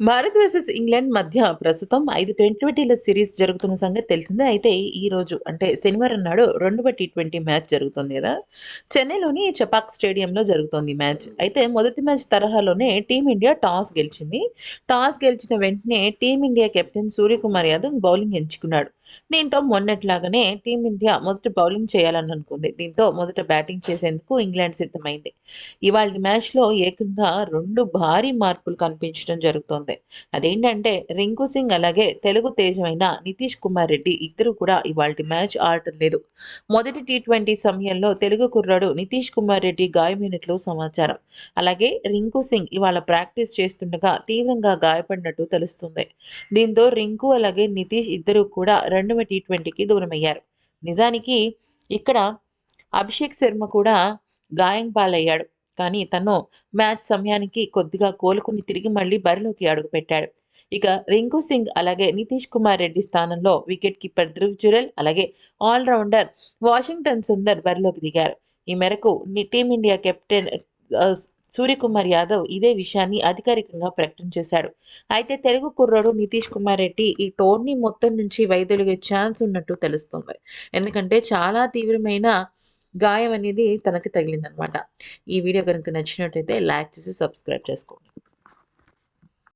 Bharat versus England మధ్య ప్రస్తుతం ఐదు ట్వంటీ ట్వంటీల సిరీస్ జరుగుతున్న సంగతి తెలిసిందే. అయితే ఈ రోజు అంటే శనివారం నాడు రెండవ టీ ట్వంటీ మ్యాచ్ జరుగుతుంది కదా. చెన్నైలోని చపాక్ స్టేడియంలో జరుగుతోంది మ్యాచ్. అయితే మొదటి మ్యాచ్ తరహాలోనే టీమిండియా టాస్ గెలిచింది. టాస్ గెలిచిన వెంటనే team India captain Suryakumar Yadav bowling ఎంచుకున్నాడు. దీంతో మొన్నట్లాగానే టీమిండియా మొదట బౌలింగ్ చేయాలని అనుకుంది. దీంతో మొదట బ్యాటింగ్ చేసేందుకు ఇంగ్లాండ్ సిద్ధమైంది. ఇవాళ మ్యాచ్లో ఏకంగా రెండు భారీ మార్పులు కనిపించడం జరుగుతోంది. అదేంటంటే రింకు సింగ్ అలాగే తెలుగు తేజమైన నితీష్ కుమార్ రెడ్డి ఇద్దరు కూడా ఇవాళ మ్యాచ్ ఆడటం లేదు మొదటి టీ ట్వంటీ సమయంలో తెలుగు కుర్రాడు నితీష్ కుమార్ రెడ్డి గాయమైనట్లు సమాచారం. అలాగే రింకు సింగ్ ఇవాళ ప్రాక్టీస్ చేస్తుండగా తీవ్రంగా గాయపడినట్టు తెలుస్తుంది. దీంతో రింకు అలాగే నితీష్ ఇద్దరు కూడా రెండవ టీ ట్వంటీకి దూరమయ్యారు. నిజానికి ఇక్కడ అభిషేక్ శర్మ కూడా గాయం పాలయ్యాడు. కానీ తను మ్యాచ్ సమయానికి కొద్దిగా కోలుకుని తిరిగి మళ్ళీ బరిలోకి అడుగుపెట్టాడు. ఇక రింకు సింగ్ అలాగే నితీష్ కుమార్ రెడ్డి స్థానంలో వికెట్ కీపర్ ధృవ్ జురెల్ అలాగే ఆల్రౌండర్ వాషింగ్టన్ సుందర్ బరిలోకి దిగారు. ఈ మేరకు టీమిండియా కెప్టెన్ సూర్యకుమార్ యాదవ్ ఇదే విషయాన్ని అధికారికంగా ప్రకటన చేశాడు. అయితే తెలుగు కుర్రాడు నితీష్ కుమార్ రెడ్డి ఈ టోర్నీ మొత్తం నుంచి వైదొలిగే ఛాన్స్ ఉన్నట్టు తెలుస్తుంది. ఎందుకంటే చాలా తీవ్రమైన గాయం అనేది తనకి తగిలిందనమాట. ఈ వీడియో కనుక నచ్చినట్టయితే లైక్ చేసి సబ్స్క్రైబ్ చేసుకోండి.